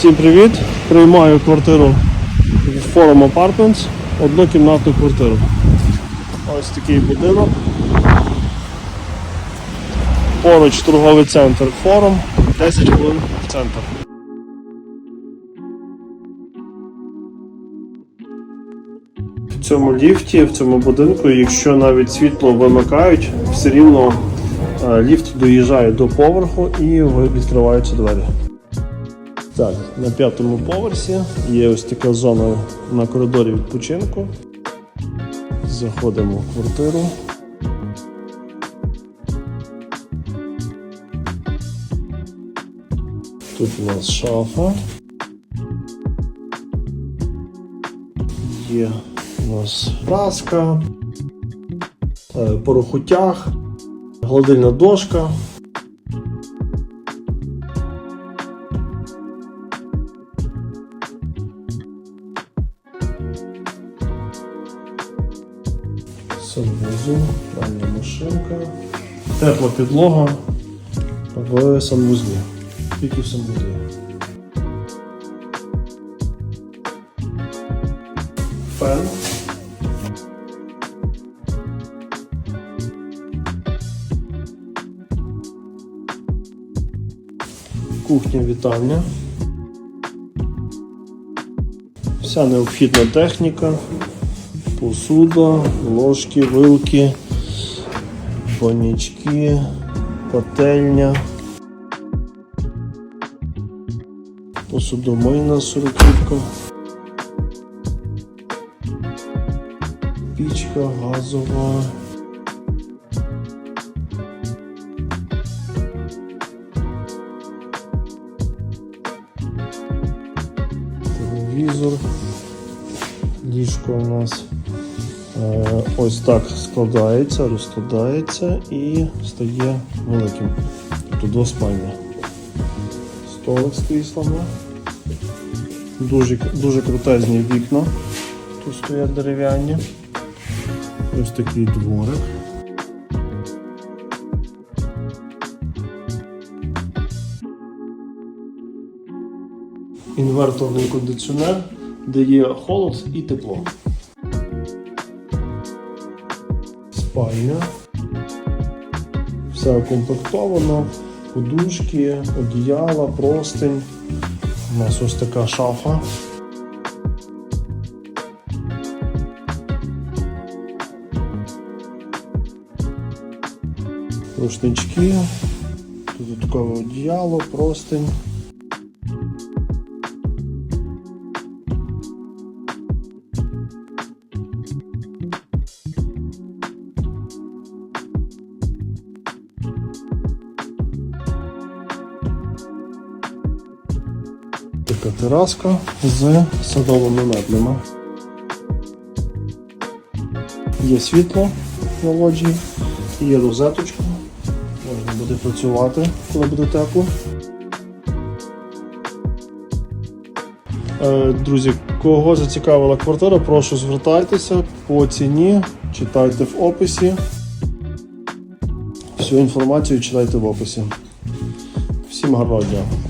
Всім привіт! Приймаю квартиру в Forum Apartments, однокімнатну квартиру. Ось такий будинок. Поруч торговий центр Forum, 10 хвилин в центр. В цьому ліфті, в цьому будинку, якщо навіть світло вимикають, все рівно е, ліфт доїжджає до поверху і відкриваються двері. Так, на п'ятому поверсі є ось така зона на коридорі відпочинку. Заходимо в квартиру. Тут у нас шафа. Є у нас праска, е, порохутяг, гладильна дошка. Санвузол, пральна машинка, тепла підлога в санвузлі. Тільки в санвузлі. Фен. Кухня вітальня. Вся необхідна техніка посуда, ложки, вилки, банячки, пательня, посудомийна сороківка, пічка газова. Телевізор, ліжко у нас Ось так складається, розкладається і стає великим. Тобто двоспальне. Столик з кріслами. Дуже, дуже крутезні вікна. Тут стоять дерев'яні. Ось такий дворик. Інверторний кондиціонер дає холод і тепло. Спальня. Все укомплектовано, подушки, одіяла, простинь. У нас ось така шафа. Рушнички, тут додаткове одіяло, простинь. Така тераска з садовими меблями. Є світло на лоджії, є розеточка. Можна буде працювати, коли буде тепло. Е, Друзі, кого зацікавила квартира, прошу звертайтеся по ціні, читайте в описі. Всю інформацію читайте в описі. Всім гарного дня!